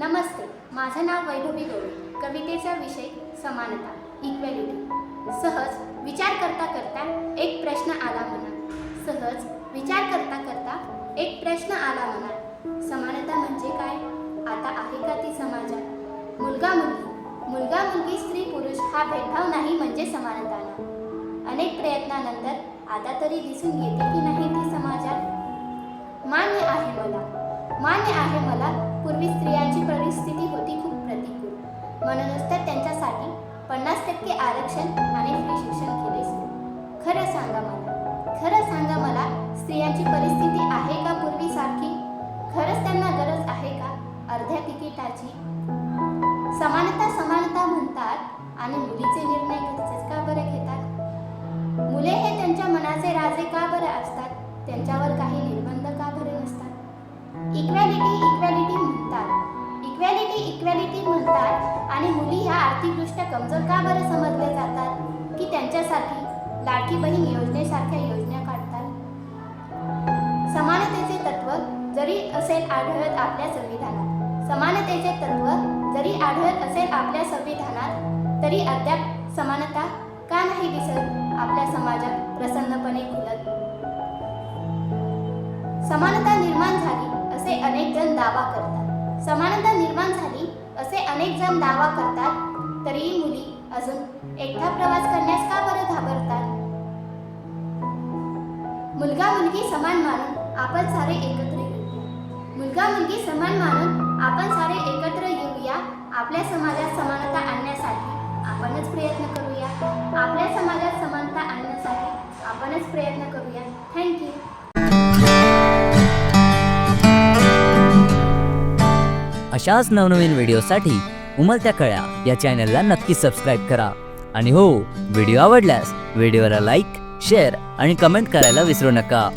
नमस्ते माझं नाव वैभवी गवळी. कवितेचा विषय समानता इक्वॅलिटी सहज विचार करता करता एक प्रश्न आला मनात सहज विचार करता करता एक प्रश्न आला मनात समानता म्हणजे काय? आता आहे का ती समाजात? मुलगा मुलगी. मुलगा मुलगी स्त्री पुरुष हा भेदभाव नाही म्हणजे समानता ना अनेक प्रयत्नानंतर आता तरी दिसून येते की नाही ती समाजात? मान्य आहे मला. मान्य आहे मला पूर्वी स्त्रियांची परिस्थिती होती खूप प्रतिकूल. म्हणूनच तर त्यांच्यासाठी पन्नास टक्के आरक्षण आणि फ्री शिक्षण केले खरं सांगा मला खरं सांगा मला स्त्रियांची परिस्थिती आहे का पूर्वीसारखी खरंच त्यांना गरज आहे का अर्ध्या तिकिटाची? समानता समानता म्हणतात आणि मुलीचे निर्णय घरचेच का बरं घेतात? मुले हे त्यांच्या मनाचे राजे का बरं असतात? त्यांच्यावर काही त्या कमजोर का बरं समजल्या जातात? की त्यांच्यासाठी लाठी बहीण योजनेसारख्या योजना काढतात? समानतेचे तत्व जरी असेल आढळत आपल्या संविधानात समानतेचे तत्व जरी आढळत असेल आपल्या संविधानात तरी अद्याप समानता का नाही दिसत आपल्या समाजात प्रसन्नपणे खुलत? समानता निर्माण झाली असे अनेक जण दावा करतात. समानता निर्माण झाली असे अनेक जण दावा करतात तरीही मुली अजून एकटा प्रवास करण्यास का बरं घाबरतात? मुलगा मुलगी समान मानून आपण सारे एकत्र येऊ मुलगा मुलगी समान मानून आपण सारे एकत्र येऊया आपल्या समाजात समानता आणण्यासाठी आपणच प्रयत्न करूया. आपल्या समाजात समानता आणण्यासाठी आपणच प्रयत्न करूया. थँक्यू अशाच नवनवीन व्हिडिओसाठी उमलत्या कळ्या या चॅनलला नक्की सबस्क्राईब करा. आणि हो व्हिडिओ आवडल्यास व्हिडिओला लाईक शेअर आणि कमेंट करायला विसरू नका.